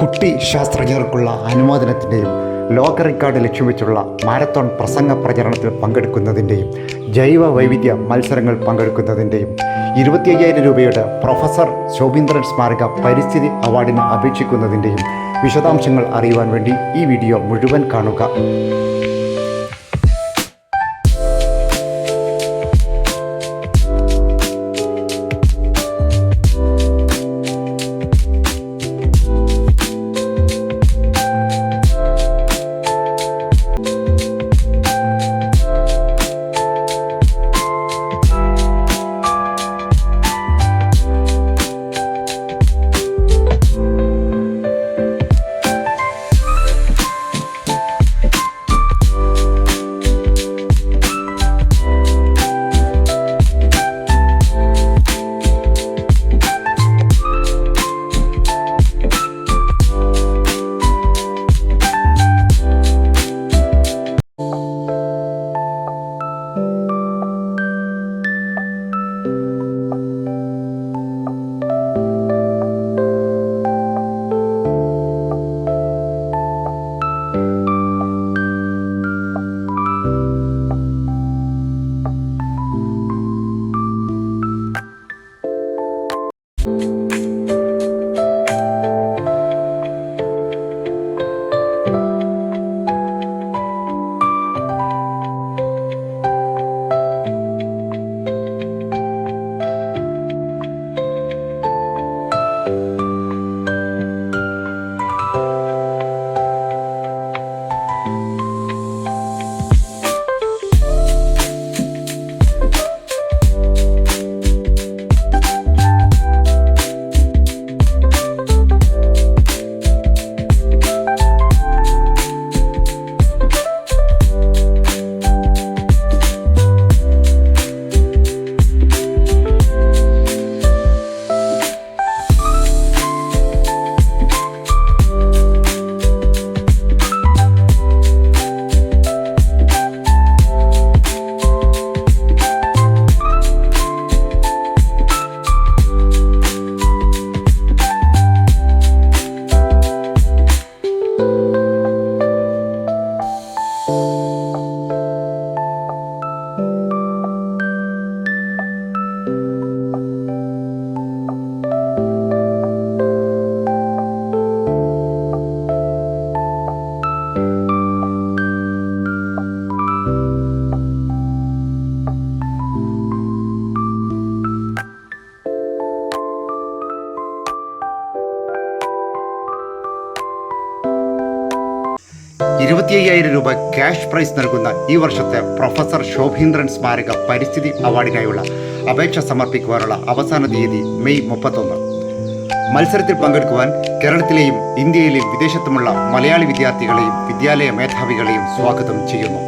കുട്ടി ശാസ്ത്രജ്ഞർക്കുള്ള അനുമോദനത്തിന്റെയും ലോക റെക്കോർഡ് ലക്ഷ്യം വെച്ചുള്ള മാരത്തോൺ പ്രസംഗ പ്രചരണത്തിൽ പങ്കെടുക്കുന്നതിന്റെയും ജൈവ വൈവിധ്യ മത്സരങ്ങൾ പങ്കെടുക്കുന്നതിന്റെയും ഇരുപത്തി അയ്യായിരം രൂപയുടെ പ്രൊഫസർ ശോഭീന്ദ്രൻ സ്മാരക പരിസ്ഥിതി അവാർഡിന് അപേക്ഷിക്കുന്നതിന്റെയും വിശദാംശങ്ങൾ അറിയുവാൻ വേണ്ടി ഈ വീഡിയോ മുഴുവൻ കാണുക. ഇരുപത്തി അയ്യായിരം രൂപ ക്യാഷ് പ്രൈസ് നൽകുന്ന ഈ വർഷത്തെ പ്രൊഫസർ ശോഭീന്ദ്രൻ സ്മാരക പരിസ്ഥിതി അവാർഡിനായുള്ള അപേക്ഷ സമർപ്പിക്കുവാനുള്ള അവസാന തീയതി മെയ് മുപ്പത്തൊന്ന്. മത്സരത്തിൽ പങ്കെടുക്കുവാൻ കേരളത്തിലെയും ഇന്ത്യയിലെയും വിദേശത്തുമുള്ള മലയാളി വിദ്യാർത്ഥികളെയും വിദ്യാലയ മേധാവികളെയും സ്വാഗതം ചെയ്യുന്നു.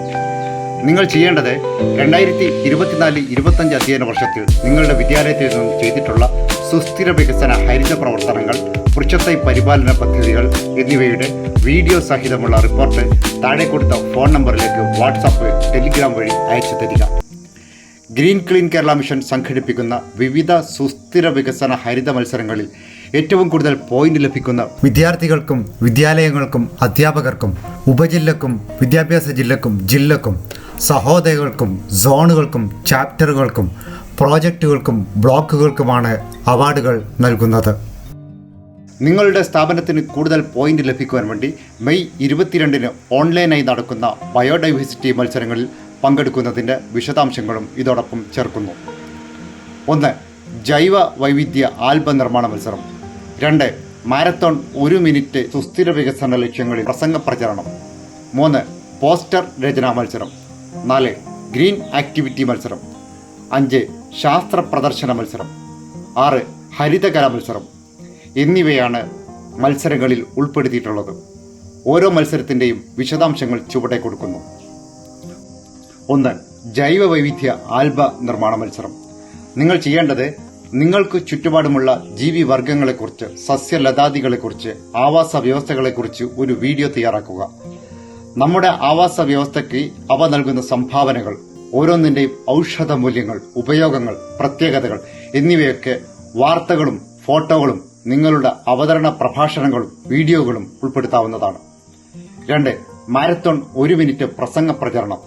നിങ്ങൾ ചെയ്യേണ്ടത് രണ്ടായിരത്തി ഇരുപത്തിനാല് ഇരുപത്തഞ്ച് അധ്യയന വർഷത്തിൽ നിങ്ങളുടെ വിദ്യാലയത്തിൽ നിന്നും ചെയ്തിട്ടുള്ള സുസ്ഥിര വികസന ഹരിത പ്രവർത്തനങ്ങൾ വൃക്ഷത്തൈ പരിപാലന പദ്ധതികൾ എന്നിവയുടെ വീഡിയോ സഹിതമുള്ള റിപ്പോർട്ട് താഴെ കൊടുത്ത ഫോൺ നമ്പറിലേക്ക് വാട്സാപ്പ് ടെലിഗ്രാം വഴി അയച്ചു തരിക. ഗ്രീൻ ക്ലീൻ കേരള മിഷൻ സംഘടിപ്പിക്കുന്ന വിവിധ സുസ്ഥിര വികസന ഹരിത മത്സരങ്ങളിൽ ഏറ്റവും കൂടുതൽ പോയിന്റ് ലഭിക്കുന്ന വിദ്യാർത്ഥികൾക്കും വിദ്യാലയങ്ങൾക്കും അധ്യാപകർക്കും ഉപജില്ലക്കും വിദ്യാഭ്യാസ ജില്ലക്കും ജില്ലക്കും സഹോദയകൾക്കും സോണുകൾക്കും ചാപ്റ്ററുകൾക്കും പ്രോജക്റ്റുകൾക്കും ബ്ലോക്കുകൾക്കുമാണ് അവാർഡുകൾ നൽകുന്നത്. നിങ്ങളുടെ സ്ഥാപനത്തിന് കൂടുതൽ പോയിന്റ് ലഭിക്കുവാൻ വേണ്ടി മെയ് ഇരുപത്തിരണ്ടിന് ഓൺലൈനായി നടക്കുന്ന ബയോഡൈവേഴ്സിറ്റി മത്സരങ്ങളിൽ പങ്കെടുക്കുന്നതിന്റെ വിശദാംശങ്ങളും ഇതോടൊപ്പം ചേർക്കുന്നു. ഒന്ന് ജൈവ വൈവിധ്യ ആൽബ നിർമ്മാണ മത്സരം. രണ്ട് മാരത്തോൺ ഒരു മിനിറ്റ് സുസ്ഥിര വികസന ലക്ഷ്യങ്ങളിൽ പ്രസംഗ പ്രചരണം. മൂന്ന് പോസ്റ്റർ രചനാ മത്സരം. നാല് ഗ്രീൻ ആക്ടിവിറ്റി മത്സരം. അഞ്ച് ശാസ്ത്ര പ്രദർശന മത്സരം. ആറ് ഹരിതകല മത്സരം. എന്നിവയാണ് മത്സരങ്ങളിൽ ഉൾപ്പെടുത്തിയിട്ടുള്ളത്. ഓരോ മത്സരത്തിന്റെയും വിശദാംശങ്ങൾ ചുവടെ കൊടുക്കുന്നു. ഒന്ന് ജൈവ വൈവിധ്യ ആൽബ നിർമ്മാണ മത്സരം. നിങ്ങൾ ചെയ്യേണ്ടത് നിങ്ങൾക്ക് ചുറ്റുപാടുമുള്ള ജീവി വർഗങ്ങളെക്കുറിച്ച് സസ്യലതാദികളെക്കുറിച്ച് ആവാസ വ്യവസ്ഥകളെക്കുറിച്ച് ഒരു വീഡിയോ തയ്യാറാക്കുക. നമ്മുടെ ആവാസ വ്യവസ്ഥയ്ക്ക് അവ നൽകുന്ന സംഭാവനകൾ ഓരോന്നിന്റെയും ഔഷധ മൂല്യങ്ങൾ ഉപയോഗങ്ങൾ പ്രത്യേകതകൾ എന്നിവയൊക്കെ വാർത്തകളും ഫോട്ടോകളും നിങ്ങളുടെ അവതരണ പ്രഭാഷണങ്ങളും വീഡിയോകളും ഉൾപ്പെടുത്താവുന്നതാണ്. രണ്ട് മാരത്തോൺ ഒരു മിനിറ്റ് പ്രസംഗ പ്രചരണം.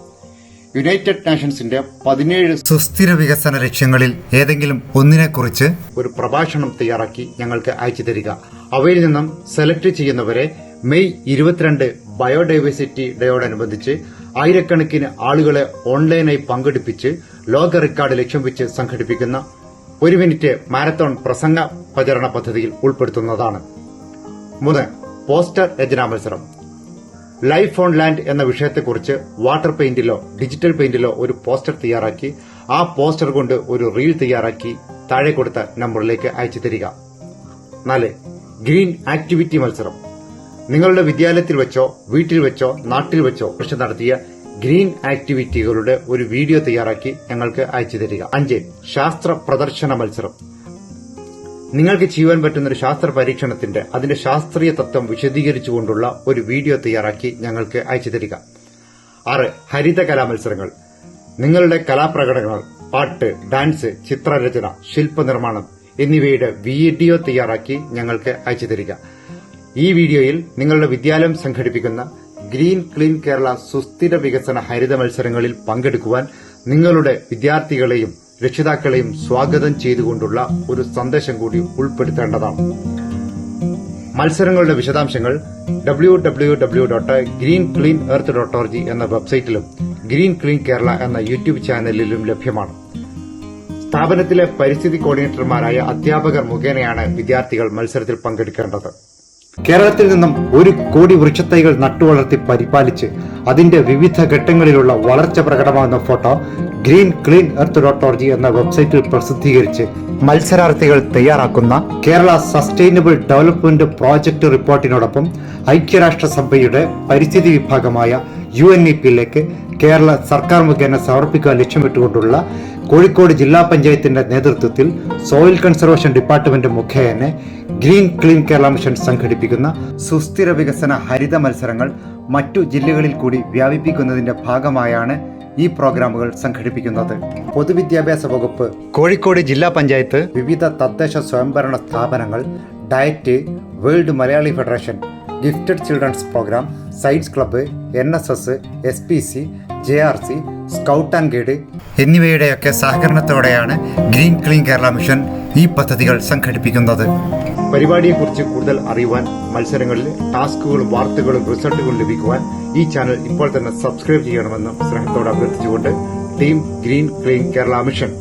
യുണൈറ്റഡ് നേഷൻസിന്റെ പതിനേഴ് സുസ്ഥിര വികസന ലക്ഷ്യങ്ങളിൽ ഏതെങ്കിലും ഒന്നിനെക്കുറിച്ച് ഒരു പ്രഭാഷണം തയ്യാറാക്കി ഞങ്ങൾക്ക് അയച്ചു തരിക. അവയിൽ നിന്നും സെലക്ട് ചെയ്യുന്നവരെ മെയ് ഇരുപത്തിരണ്ട് ബയോഡൈവേഴ്സിറ്റി ഡേയോടനുബന്ധിച്ച് ആയിരക്കണക്കിന് ആളുകളെ ഓൺലൈനായി പങ്കെടുപ്പിച്ച് ലോക റെക്കോർഡ് ലക്ഷ്യം വെച്ച് സംഘടിപ്പിക്കുന്ന ഒരു മിനിറ്റ് മാരത്തോൺ പ്രസംഗ പ്രചരണ പദ്ധതിയിൽ ഉൾപ്പെടുത്തുന്നതാണ്. മൂന്ന് പോസ്റ്റർ രചനാ മത്സരം. ലൈഫ് ഓൺ ലാൻഡ് എന്ന വിഷയത്തെക്കുറിച്ച് വാട്ടർ പെയിന്റിലോ ഡിജിറ്റൽ പെയിന്റിലോ ഒരു പോസ്റ്റർ തയ്യാറാക്കി ആ പോസ്റ്റർ കൊണ്ട് ഒരു റീൽ തയ്യാറാക്കി താഴെ കൊടുത്ത നമ്പറിലേക്ക് അയച്ചു തരിക. നാല് ഗ്രീൻ ആക്ടിവിറ്റി മത്സരം. നിങ്ങളുടെ വിദ്യാലയത്തിൽ വെച്ചോ വീട്ടിൽ വെച്ചോ നാട്ടിൽ വെച്ചോ കൃഷി നടത്തിയ ഗ്രീൻ ആക്ടിവിറ്റികളുടെ ഒരു വീഡിയോ തയ്യാറാക്കി ഞങ്ങൾക്ക് അയച്ചു തരിക. അഞ്ച് ശാസ്ത്ര പ്രദർശന മത്സരം. നിങ്ങൾക്ക് ചെയ്യുവാൻ പറ്റുന്ന ഒരു ശാസ്ത്ര പരീക്ഷണത്തിന്റെ അതിന്റെ ശാസ്ത്രീയ തത്വം വിശദീകരിച്ചുകൊണ്ടുള്ള ഒരു വീഡിയോ തയ്യാറാക്കി ഞങ്ങൾക്ക് അയച്ചു തരിക. ആറ് ഹരിത കലാമത്സരങ്ങൾ നിങ്ങളുടെ കലാപ്രകടനങ്ങൾ പാട്ട് ഡാൻസ് ചിത്രരചന ശില്പനിർമ്മാണം എന്നിവയുടെ വീഡിയോ തയ്യാറാക്കി ഞങ്ങൾക്ക് അയച്ചു തരിക. ഈ വീഡിയോയിൽ നിങ്ങളുടെ വിദ്യാലയം സംഘടിപ്പിക്കുന്ന ഗ്രീൻ ക്ലീൻ കേരള സുസ്ഥിര വികസന ഹരിത മത്സരങ്ങളിൽ പങ്കെടുക്കുവാൻ നിങ്ങളുടെ വിദ്യാർത്ഥികളെയും രക്ഷിതാക്കളെയും സ്വാഗതം ചെയ്തുകൊണ്ടുള്ള ഒരു സന്ദേശം കൂടി ഉൾപ്പെടുത്തേണ്ടതാണ്. മത്സരങ്ങളുടെ വിശദാംശങ്ങൾ W W W dot green clean earth dot org എന്ന വെബ്സൈറ്റിലും ഗ്രീൻ ക്ലീൻ കേരള എന്ന യൂട്യൂബ് ചാനലിലും ലഭ്യമാണ്. സ്ഥാപനത്തിലെ പരിസ്ഥിതി കോർഡിനേറ്റർമാരായ അധ്യാപകർ മുഖേനയാണ് വിദ്യാർത്ഥികൾ മത്സരത്തിൽ പങ്കെടുക്കേണ്ടത്. കേരളത്തിൽ നിന്നും ഒരു കോടി വൃക്ഷത്തൈകൾ നട്ടുവളർത്തി പരിപാലിച്ച് അതിന്റെ വിവിധ ഘട്ടങ്ങളിലുള്ള വളർച്ച പ്രകടമാകുന്ന photo green clean earth dot org എന്ന വെബ്സൈറ്റിൽ പ്രസിദ്ധീകരിച്ച് മത്സരാർത്ഥികൾ തയ്യാറാക്കുന്ന കേരള സസ്റ്റൈനബിൾ ഡെവലപ്മെന്റ് പ്രോജക്ട് റിപ്പോർട്ടിനോടൊപ്പം ഐക്യരാഷ്ട്രസഭയുടെ പരിസ്ഥിതി വിഭാഗമായ യു എൻ ഇ പിയിലേക്ക് കേരള സർക്കാർ മുഖേന സമർപ്പിക്കുക ലക്ഷ്യമിട്ടുകൊണ്ടുള്ള കോഴിക്കോട് ജില്ലാ പഞ്ചായത്തിന്റെ നേതൃത്വത്തിൽ സോയിൽ കൺസർവേഷൻ ഡിപ്പാർട്ട്മെന്റ് മുഖേന ഗ്രീൻ ക്ലീൻ കേരള മിഷൻ സംഘടിപ്പിക്കുന്ന സുസ്ഥിര വികസന ഹരിത മത്സരങ്ങൾ മറ്റു ജില്ലകളിൽ കൂടി വ്യാപിപ്പിക്കുന്നതിന്റെ ഭാഗമായാണ് ഈ പ്രോഗ്രാമുകൾ സംഘടിപ്പിക്കുന്നത്. പൊതുവിദ്യാഭ്യാസ വകുപ്പ് കോഴിക്കോട് ജില്ലാ പഞ്ചായത്ത് വിവിധ തദ്ദേശ സ്വയംഭരണ സ്ഥാപനങ്ങൾ DIET world Malayali federation gifted children's programme science club N S S S P C J R C scout and guide എന്നിവയുടെയൊക്കെ സഹകരണത്തോടെയാണ് ഗ്രീൻ ക്ലീൻ കേരള മിഷൻ ഈ പദ്ധതികൾ സംഘടിപ്പിക്കുന്നത്. പരിപാടിയെക്കുറിച്ച് കൂടുതൽ അറിയുവാൻ മത്സരങ്ങളിൽ ടാസ്കുകളും വാർത്തകളും റിസൾട്ടുകളും ലഭിക്കുവാൻ ഈ ചാനൽ ഇപ്പോൾ തന്നെ സബ്സ്ക്രൈബ് ചെയ്യണമെന്നും സ്നേഹത്തോടെ അഭ്യർത്ഥിച്ചുകൊണ്ട് team green clean Kerala mission